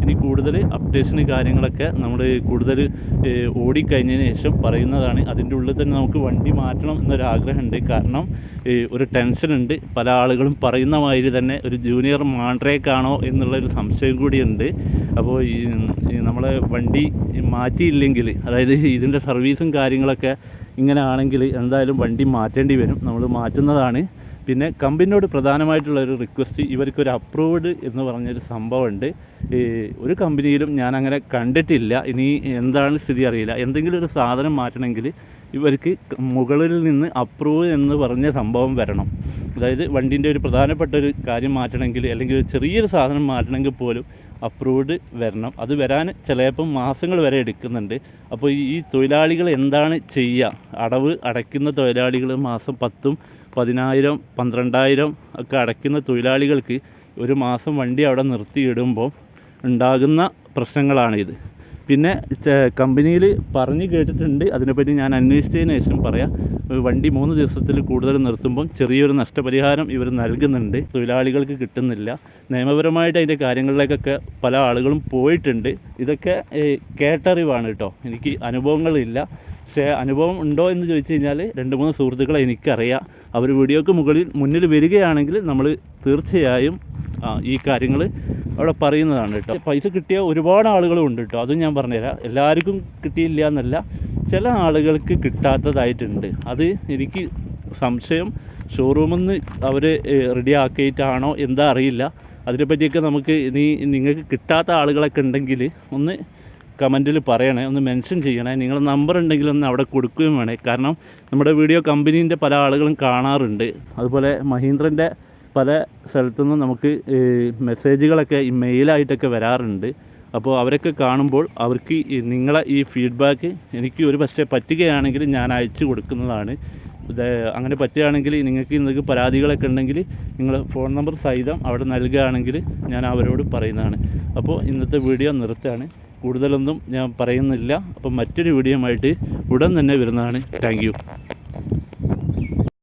ഇനി കൂടുതൽ അപ്ഡേഷന് കാര്യങ്ങളൊക്കെ നമ്മൾ കൂടുതൽ ഓടിക്കഴിഞ്ഞതിന് ശേഷം പറയുന്നതാണ്. അതിന്റെ ഉള്ളിൽ തന്നെ നമുക്ക് വണ്ടി മാറ്റണം എന്നൊരു ആഗ്രഹമുണ്ട് കാരണം ഒരു ടെൻഷനുണ്ട്. പല ആളുകളും പറയുന്ന മാതിരി തന്നെ ഒരു ജൂനിയർ മാൻഡ്രേക്കാണോ എന്നുള്ളൊരു സംശയം കൂടിയുണ്ട്. അപ്പോൾ ഈ നമ്മളെ വണ്ടി മാറ്റിയില്ലെങ്കിൽ അതായത് ഇതിന്റെ സർവീസും കാര്യങ്ങളൊക്കെ ഇങ്ങനെ ആണെങ്കിൽ എന്തായാലും വണ്ടി മാറ്റേണ്ടി വരും. നമ്മൾ മാറ്റുന്നതാണ്. പിന്നെ കമ്പനിയോട് പ്രധാനമായിട്ടുള്ള ഒരു റിക്വസ്റ്റ് ഇവർക്കൊരു അപ്രൂവ്ഡ് എന്ന് പറഞ്ഞൊരു സംഭവമുണ്ട്. ഒരു കമ്പനിയിലും ഞാൻ അങ്ങനെ കണ്ടിട്ടില്ല. ഇനി എന്താണ് സ്ഥിതി അറിയില്ല. എന്തെങ്കിലും ഒരു സാധനം മാറ്റണമെങ്കിൽ ഇവർക്ക് മുകളിൽ നിന്ന് അപ്രൂവ് എന്ന് പറഞ്ഞ സംഭവം വരണം. അതായത് വണ്ടീന്റെ ഒരു പ്രധാനപ്പെട്ട ഒരു കാര്യം മാറ്റണമെങ്കിൽ അല്ലെങ്കിൽ ഒരു ചെറിയൊരു സാധനം മാറ്റണമെങ്കിൽ പോലും അപ്രൂവ്ഡ് വരണം. അത് വരാൻ ചിലപ്പം മാസങ്ങൾ വരെ എടുക്കുന്നുണ്ട്. അപ്പോൾ ഈ തൊഴിലാളികൾ എന്താണ് ചെയ്യുക? അടവ് അടയ്ക്കുന്ന തൊഴിലാളികൾ മാസം പത്തും പതിനായിരം പന്ത്രണ്ടായിരം ഒക്കെ അടയ്ക്കുന്ന തൊഴിലാളികൾക്ക് ഒരു മാസം വണ്ടി അവിടെ നിർത്തിയിടുമ്പോൾ ഉണ്ടാകുന്ന പ്രശ്നങ്ങളാണിത്. പിന്നെ കമ്പനിയിൽ പറഞ്ഞു കേട്ടിട്ടുണ്ട്. അതിനെപ്പറ്റി ഞാൻ അന്വേഷിച്ചതിന് ശേഷം പറയാം. വണ്ടി മൂന്ന് ദിവസത്തിൽ കൂടുതൽ നിർത്തുമ്പം ചെറിയൊരു നഷ്ടപരിഹാരം ഇവർ നൽകുന്നുണ്ട്. തൊഴിലാളികൾക്ക് കിട്ടുന്നില്ല. നിയമപരമായിട്ട് അതിന്റെ കാര്യങ്ങളിലേക്കൊക്കെ പല ആളുകളും പോയിട്ടുണ്ട്. ഇതൊക്കെ കേട്ടറിവാണ് കേട്ടോ. എനിക്ക് അനുഭവങ്ങളില്ല. പക്ഷേ അനുഭവം ഉണ്ടോ എന്ന് ചോദിച്ചു കഴിഞ്ഞാൽ രണ്ട് മൂന്ന് സുഹൃത്തുക്കളെ എനിക്കറിയാം. അവർ വീഡിയോക്ക് മുകളിൽ മുന്നിൽ വരികയാണെങ്കിൽ നമ്മൾ തീർച്ചയായും ഈ കാര്യങ്ങൾ അവിടെ പറയുന്നതാണ് കേട്ടോ. പൈസ കിട്ടിയ ഒരുപാട് ആളുകളും ഉണ്ട് കേട്ടോ. അതും ഞാൻ പറഞ്ഞുതരാം. എല്ലാവർക്കും കിട്ടിയില്ല എന്നല്ല ചില ആളുകൾക്ക് കിട്ടാത്തതായിട്ടുണ്ട്. അത് എനിക്ക് സംശയം. ഷോറൂമിൽ നിന്ന് അവർ റെഡി ആക്കിയിട്ടാണോ എന്താ അറിയില്ല. അതിനെപ്പറ്റിയൊക്കെ നമുക്ക് ഇനി നിങ്ങൾക്ക് കിട്ടാത്ത ആളുകളൊക്കെ ഉണ്ടെങ്കിൽ ഒന്ന് കമന്റിൽ പറയണേ ഒന്ന് മെൻഷൻ ചെയ്യണേ. നിങ്ങളുടെ നമ്പർ ഉണ്ടെങ്കിൽ ഒന്ന് അവിടെ കൊടുക്കുകയും വേണേ. കാരണം നമ്മുടെ വീഡിയോ കമ്പനീന്റെ പല ആളുകളും കാണാറുണ്ട്. അതുപോലെ മഹീന്ദ്രന്റെ പല സ്ഥലത്തുനിന്നും നമുക്ക് മെസ്സേജുകളൊക്കെ ഈ മെയിലായിട്ടൊക്കെ വരാറുണ്ട്. അപ്പോൾ അവരൊക്കെ കാണുമ്പോൾ അവർക്ക് നിങ്ങളെ ഈ ഫീഡ്ബാക്ക് എനിക്ക് ഒരു പക്ഷേ പറ്റുകയാണെങ്കിൽ ഞാൻ അയച്ചു കൊടുക്കുന്നതാണ്. അങ്ങനെ പറ്റുകയാണെങ്കിൽ നിങ്ങൾക്ക് എന്തെങ്കിലും പരാതികളൊക്കെ ഉണ്ടെങ്കിൽ നിങ്ങൾ ഫോൺ നമ്പർ സഹിതം അവിടെ നൽകുകയാണെങ്കിൽ ഞാൻ അവരോട് പറയുന്നതാണ്. അപ്പോൾ ഇന്നത്തെ വീഡിയോ നിർത്തുകയാണ്. കൂടുതലൊന്നും ഞാൻ പറയുന്നില്ല. അപ്പം മറ്റൊരു വീഡിയോ ആയിട്ട് ഉടൻ തന്നെ വരുന്നതാണ്. താങ്ക്